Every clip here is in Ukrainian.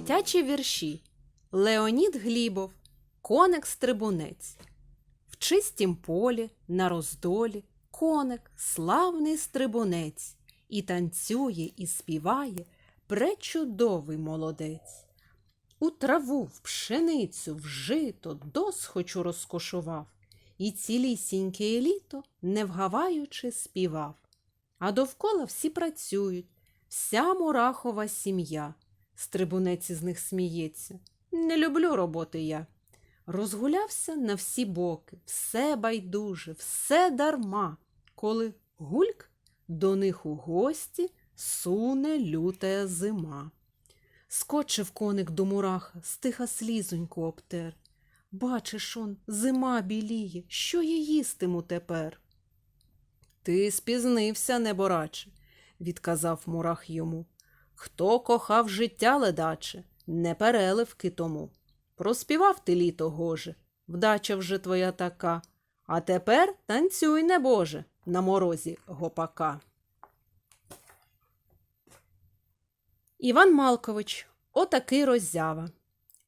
Дитячі вірші Леонід Глібов Коник стрибунець В чистім полі, на роздолі, коник, славний стрибунець, і танцює, і співає пречудовий молодець. У траву, в пшеницю, в жито досхочу розкошував, і цілісіньке літо, не вгаваючи, співав. А довкола всі працюють, вся мурахова сім'я. Стрибунець із них сміється. Не люблю роботи я. Розгулявся на всі боки, все байдуже, все дарма, коли гульк до них у гості суне лютая зима. Скочив коник до мураха, стиха слізоньку обтер. Бачиш он, зима біліє, що я їстиму тепер? Ти спізнився, небораче, відказав мурах йому. Хто кохав життя ледаче, не переливки тому. Проспівав ти літо, гоже, вдача вже твоя така, а тепер танцюй, небоже, на морозі гопака. Іван Малкович, отакий роззява.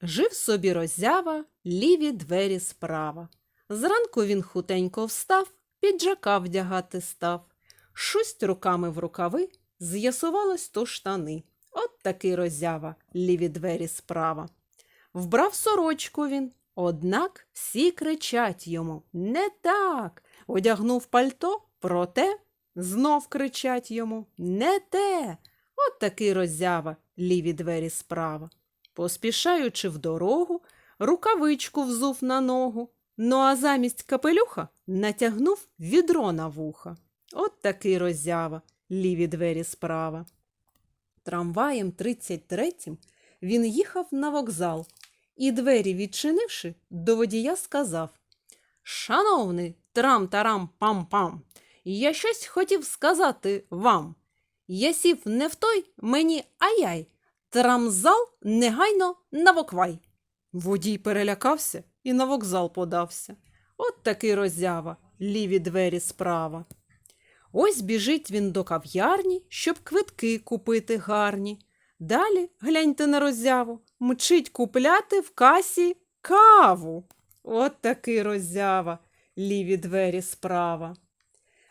Жив собі роззява, ліві двері справа. Зранку він хутенько встав, піджака вдягати став. Шусть руками в рукави, з'ясувалось то штани. От такий роззява, ліві двері справа. Вбрав сорочку він, однак всі кричать йому не так. Одягнув пальто, проте знов кричать йому не те. От такий роззява, ліві двері справа. Поспішаючи в дорогу, рукавичку взув на ногу, ну а замість капелюха натягнув відро на вуха. От такий роззява, ліві двері справа. Трамваєм 33-м він їхав на вокзал і, двері відчинивши, до водія сказав Шановний трам-тарам-пам-пам, я щось хотів сказати вам. Я сів не в той мені ай-яй, трамзал негайно на воквай. Водій перелякався і на вокзал подався. От такий роззява, ліві двері справа. Ось біжить він до кав'ярні, щоб квитки купити гарні. Далі, гляньте на роззяву, мчить купляти в касі каву. От такий роззява, ліві двері справа.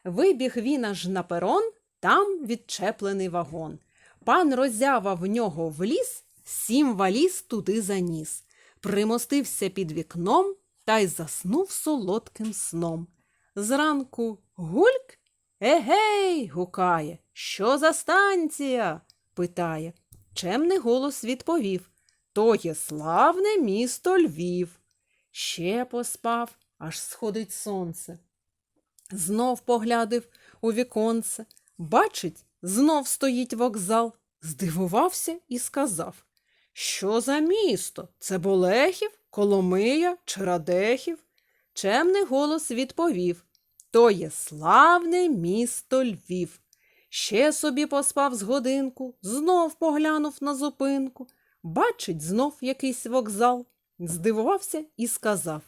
Вибіг він аж на перон, там відчеплений вагон. Пан роззява в нього вліз, сім валіз туди заніс, примостився під вікном та й заснув солодким сном. Зранку гульк Егей. гукає. Що за станція? питає. Чемний голос відповів. То є славне місто Львів. Ще поспав, аж сходить сонце. Знов поглядив у віконце. Бачить, знов стоїть вокзал. Здивувався і сказав Що за місто? Це Болехів, Коломия чи Радехів? Чемний голос відповів То є славне місто Львів. Ще собі поспав з годинку, знов поглянув на зупинку. Бачить знов якийсь вокзал. Здивувався і сказав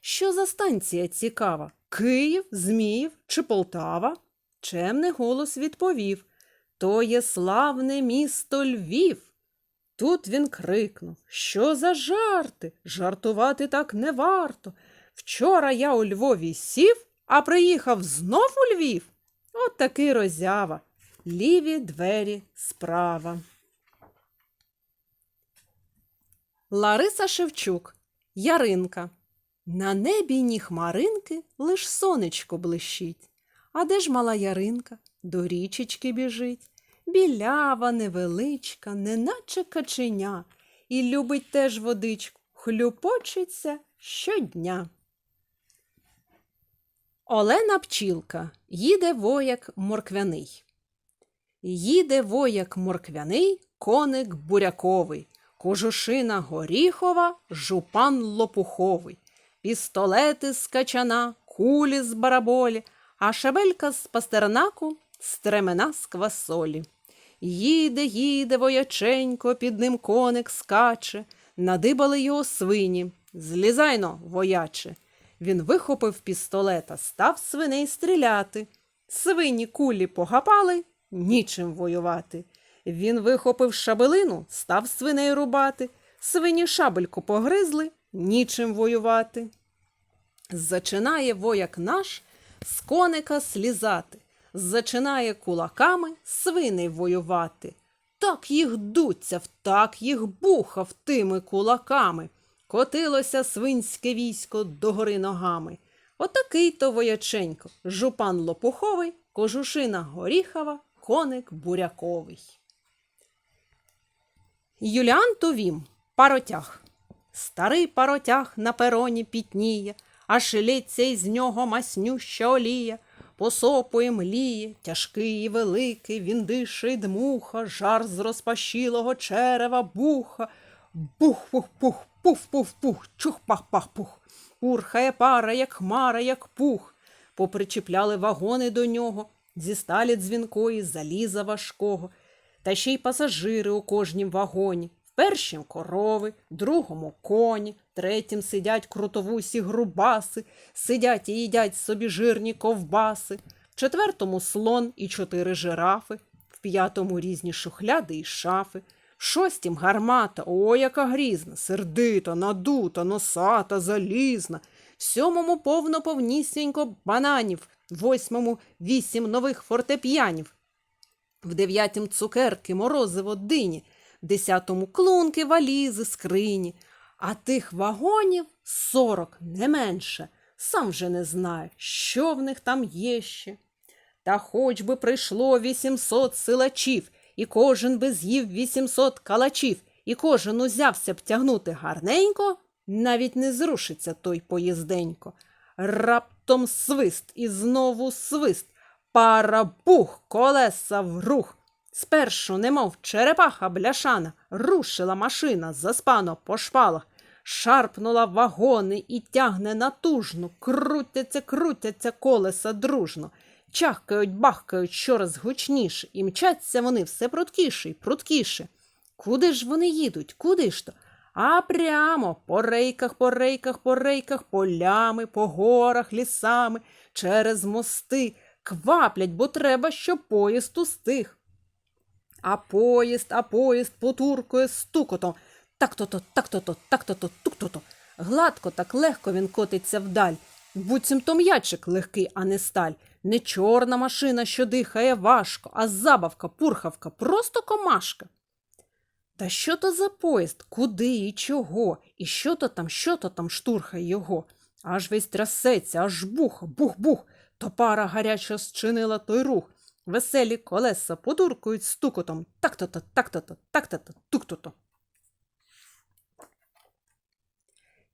Що за станція цікава? Київ, Зміїв чи Полтава? Чемний голос відповів То є славне місто Львів. Тут він крикнув Що за жарти? Жартувати так не варто. Вчора я у Львові сів, а приїхав знов у Львів. От такий роззява. Ліві двері справа. Лариса Шевчук. Яринка. На небі ні хмаринки, лиш сонечко блищить. А де ж мала яринка? До річечки біжить. Білява, невеличка, неначе каченя, і любить теж водичку, хлюпочеться щодня. Олена Пчілка їде вояк морквяний. Їде вояк морквяний, коник буряковий, кожушина горіхова, жупан лопуховий, пістолети з качана, кулі з бараболі, а шабелька з пастернаку, стремена з квасолі. Їде, їде вояченько, під ним коник скаче, надибали його свині. Злізайно, вояче. Він вихопив пістолета, став свиней стріляти. Свині кулі погапали, нічим воювати. Він вихопив шабелину, став свиней рубати. Свині шабельку погризли, нічим воювати. Зачинає вояк наш з коника слізати, зачинає кулаками свиней воювати. Так їх дуться, так їх бухав тими кулаками. Котилося свинське військо догори ногами. Отакий то вояченько, жупан лопуховий, кожушина горіхова, коник буряковий. Юліан Тувім, паротяг. Старий паротяг на пероні пітніє, а шилється із нього маснюща олія. Посопує мліє, тяжкий і великий, він дише й дмуха, жар з розпашілого черева буха. Бух-пух-пух, пуф-пуф-пух, чух-пах-пах-пух. Урхає пара, як хмара, як пух. Попричіпляли вагони до нього, зі сталі дзвінкої, заліза важкого. Та ще й пасажири у кожнім вагоні. В першім корови, в другому коні, третім сидять крутовусі грубаси, сидять і їдять собі жирні ковбаси, в четвертому слон і чотири жирафи, в п'ятому різні шухляди і шафи, шостім гармата, о, яка грізна, сердита, надута, носата, залізна, в сьомому повно повнісінько бананів, восьмому вісім нових фортеп'янів, в дев'ятім цукерки, морозиво, дині, в десятому клунки, валізи, скрині. А тих вагонів сорок, не менше. Сам вже не знаю, що в них там є ще. Та хоч би прийшло вісімсот силачів, і кожен би з'їв вісімсот калачів, і кожен узявся б тягнути гарненько, навіть не зрушиться той поїзденько. Раптом свист і знову свист. Пара бух, колеса в рух. Спершу, немов черепаха бляшана, рушила машина заспано по шпалах, шарпнула вагони і тягне натужно, крутяться, крутяться колеса дружно, чахкають, бахкають щораз гучніше, і мчаться вони все пруткіше й пруткіше. Куди ж вони їдуть? Куди ж то? А прямо по рейках, по рейках, по рейках, полями, по горах, лісами, через мости. Кваплять, бо треба, щоб поїзд устиг. А поїзд, а поїзд потуркує стукотом. Так-то-то, так-то-то, так-то-то, тук-то-то. Гладко, так легко він котиться вдаль. Буцімто м'ячик легкий, а не сталь. Не чорна машина, що дихає важко, а забавка, пурхавка, просто комашка. Та що то за поїзд? Куди і чого? І що то там, що то там штурхає його? Аж весь трясеться, аж бух, бух-бух. То пара гаряча зчинила той рух. Веселі колеса подуркують стукотом. Так-то-то, так-то-то, так-то-то, тук-то-то.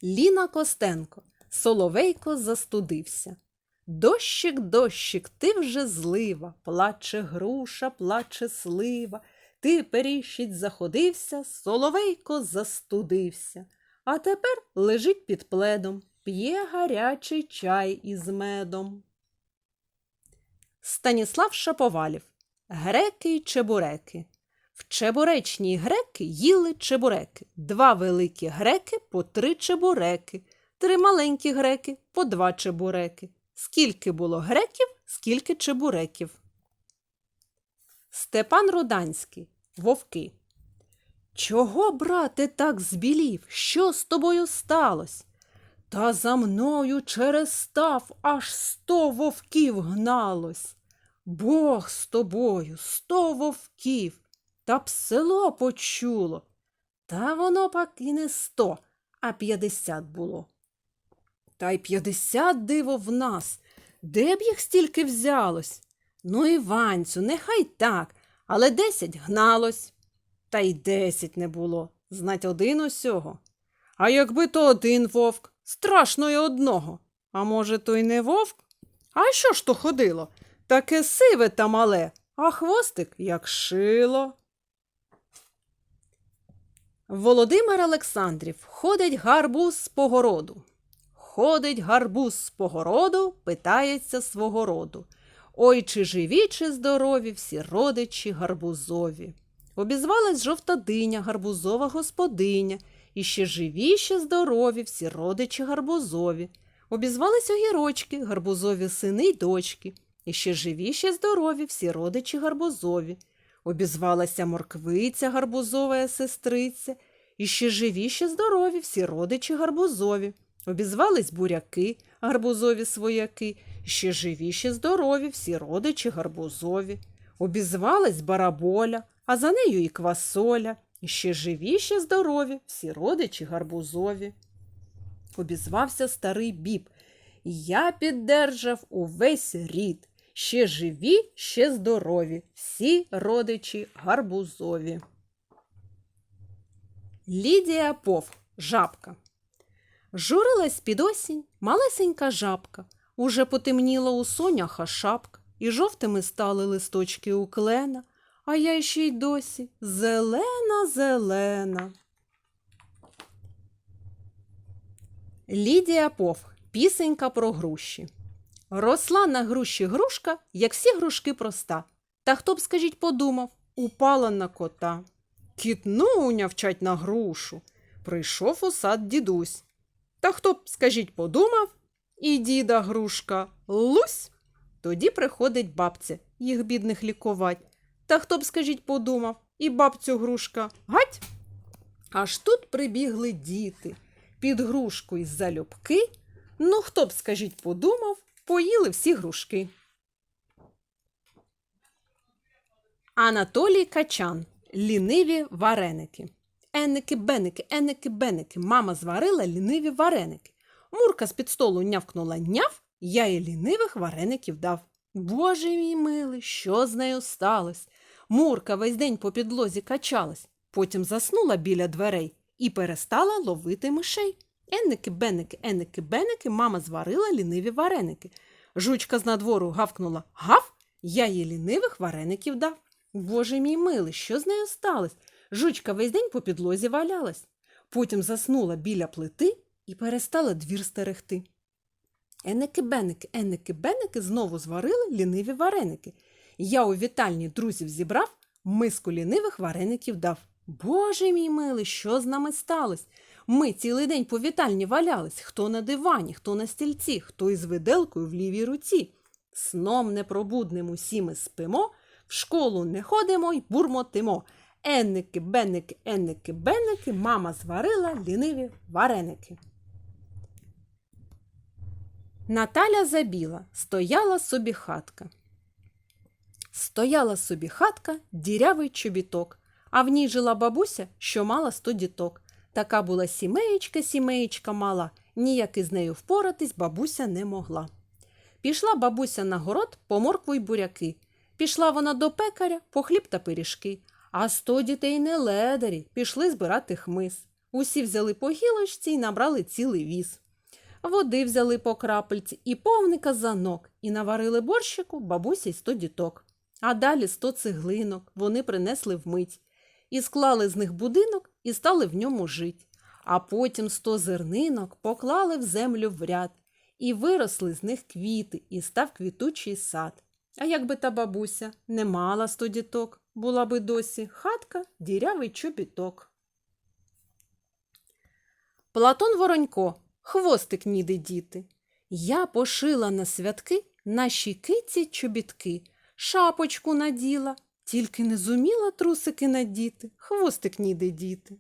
Ліна Костенко. Соловейко застудився. Дощик, дощик, ти вже злива, плаче груша, плаче слива. Ти періщить заходився, соловейко застудився. А тепер лежить під пледом, п'є гарячий чай із медом. Станіслав Шаповалів. Греки й чебуреки. В чебуречній греки їли чебуреки. Два великі греки по три чебуреки, три маленькі греки по два чебуреки. Скільки було греків, скільки чебуреків. Степан Руданський. Вовки. Чого, брате, так збілів? Що з тобою сталося? Та за мною через став аж сто вовків гналось. Бог з тобою, сто вовків, та б село почуло. Та воно пак і не сто, а п'ятдесят було. Та й п'ятдесят диво в нас. Де б їх стільки взялось? Ну, Іванцю, нехай так, але десять гналось. Та й десять не було, знать один усього. А якби то один вовк, страшно й одного. А може, то й не вовк? А що ж то ходило? Таке сиве та мале, а хвостик як шило. Володимир Олександрів ходить гарбуз з погороду. Ходить гарбуз з погороду, питається свого роду. Ой, чи живі, чи здорові всі родичі гарбузові. Обізвалась жовта диня, гарбузова господиня, і ще живі, ще здорові всі родичі гарбузові. Обізвались огірочки, гарбузові сини й дочки, і ще живі, ще здорові всі родичі гарбузові. Обізвалася морквиця гарбузова сестриця, і ще живі, ще здорові, всі родичі гарбузові. Обізвались буряки, гарбузові свояки, ще живі, ще здорові, всі родичі гарбузові. Обізвалась бараболя, а за нею і квасоля, ще живі, ще здорові, всі родичі гарбузові. Обізвався старий біб. Я піддержав увесь рід. Ще живі, ще здорові, всі родичі гарбузові. Лідія Пов, жабка. Журилась під осінь малесенька жабка. Уже потемніла у соняха шапка, і жовтими стали листочки у клена, а я ще й досі зелена, зелена. Лідія Пов. Пісенька про груші. Росла на груші грушка, як всі грушки проста. Та хто б, скажіть, подумав, упала на кота. Кітнуня вчать на грушу. Прийшов у сад дідусь. Та хто б, скажіть, подумав, і діда грушка лусь. Тоді приходить бабця, їх бідних лікувать. Та хто б, скажіть, подумав, і бабцю грушка гать. Аж тут прибігли діти. Під грушку із залюбки. Ну, хто б, скажіть, подумав, поїли всі грушки. Анатолій Качан. Ліниві вареники. Еники, беники, еники, беники. Мама зварила ліниві вареники. Мурка з-під столу нявкнула няв, я їй лінивих вареників дав. Боже мій милий, що з нею сталося? Мурка весь день по підлозі качалась, потім заснула біля дверей і перестала ловити мишей. Енники, беники, еники, беники, мама зварила ліниві вареники. Жучка з надвору гавкнула гав, я їй лінивих вареників дав. Боже мій милий, що з нею сталося? Жучка весь день по підлозі валялась. Потім заснула біля плити і перестала двір стерегти. Еники, беники, еники, беники знову зварили ліниві вареники. Я у вітальні друзів зібрав, миску лінивих вареників дав. Боже мій милий, що з нами сталося? Ми цілий день по вітальні валялись, хто на дивані, хто на стільці, хто із виделкою в лівій руці. Сном непробудним усі ми спимо, в школу не ходимо й бурмотимо. Енники, бенники, енники, бенники, мама зварила ліниві вареники. Наталя забіла, стояла собі хатка. Стояла собі хатка, дірявий чобіток, а в ній жила бабуся, що мала сто діток. Така була сімеєчка, сімеєчка мала, ніяк із нею впоратись бабуся не могла. Пішла бабуся на город по моркву й буряки. Пішла вона до пекаря по хліб та пиріжки, а сто дітей не ледарі пішли збирати хмиз. Усі взяли по гілочці й набрали цілий віз. Води взяли по крапельці і повний казанок, і наварили борщику бабусі й сто діток. А далі сто цеглинок вони принесли вмить. І склали з них будинок і стали в ньому жить. А потім сто зернинок поклали в землю в ряд, і виросли з них квіти, і став квітучий сад. А якби та бабуся не мала сто діток, була би досі хатка, дірявий чобіток. Платон Воронько, хвостик ніде діти. Я пошила на святки наші киці чобітки, шапочку наділа, тільки не зуміла трусики надіти, хвостик ніде діти.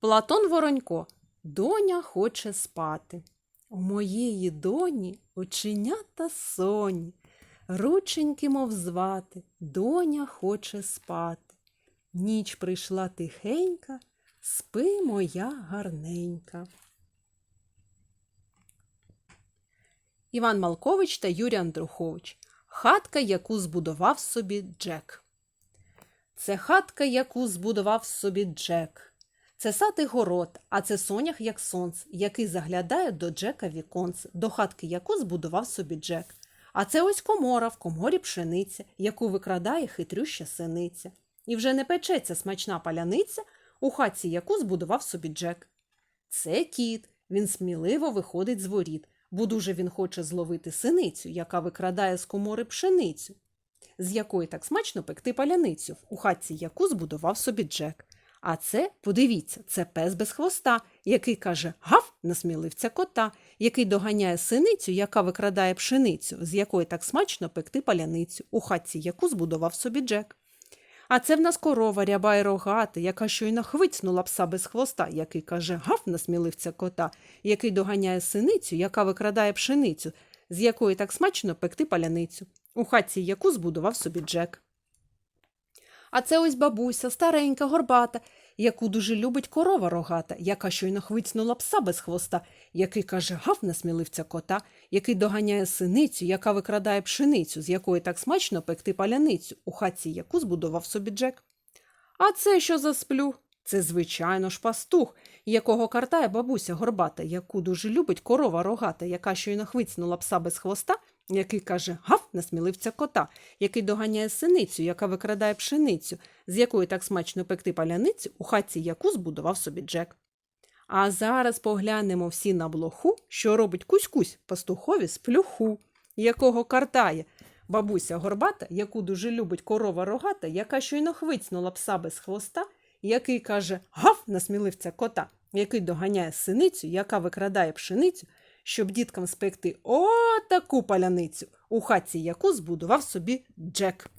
Платон Воронько. Доня хоче спати. У моєї доні оченята соні, рученьки, мов звати, доня хоче спати. Ніч прийшла тихенька, спи моя гарненька. Іван Малкович та Юрій Андрухович. Хатка, яку збудував собі Джек. Це хатка, яку збудував собі Джек. Це сад і город, а це сонях, як сонце, який заглядає до Джека віконце, до хатки, яку збудував собі Джек. А це ось комора, в коморі пшениця, яку викрадає хитрюща синиця. І вже не печеться смачна паляниця, у хатці, яку збудував собі Джек. Це кіт, він сміливо виходить з воріт, бо дуже він хоче зловити синицю, яка викрадає з комори пшеницю, з якої так смачно пекти паляницю, у хатці яку збудував собі Джек. А це, подивіться, це пес без хвоста, який каже гав на сміливця кота, який доганяє синицю, яка викрадає пшеницю, з якої так смачно пекти паляницю, у хатці, яку збудував собі Джек. А це в нас корова ряба й рогата, яка щойно хвицнула пса без хвоста, який каже гав на сміливця кота, який доганяє синицю, яка викрадає пшеницю, з якої так смачно пекти паляницю, у хатці, яку збудував собі Джек. А це ось бабуся, старенька, горбата, яку дуже любить корова рогата, яка щойно хвицнула пса без хвоста, який каже гав на сміливця кота, який доганяє синицю, яка викрадає пшеницю, з якої так смачно пекти паляницю, у хатці, яку збудував собі Джек. А це що за сплю? Це, звичайно ж, пастух, якого картає бабуся горбата, яку дуже любить корова рогата, яка щойно хвицнула пса без хвоста, який каже гав на сміливця кота, який доганяє синицю, яка викрадає пшеницю, з якої так смачно пекти паляницю, у хатці, яку збудував собі Джек. А зараз поглянемо всі на блоху, що робить кусь-кусь пастухові з плюху, якого картає бабуся горбата, яку дуже любить корова рогата, яка щойно хвицнула пса без хвоста, який каже гав на сміливця кота, який доганяє синицю, яка викрадає пшеницю, щоб діткам спекти о таку паляницю, у хаті яку збудував собі Джек.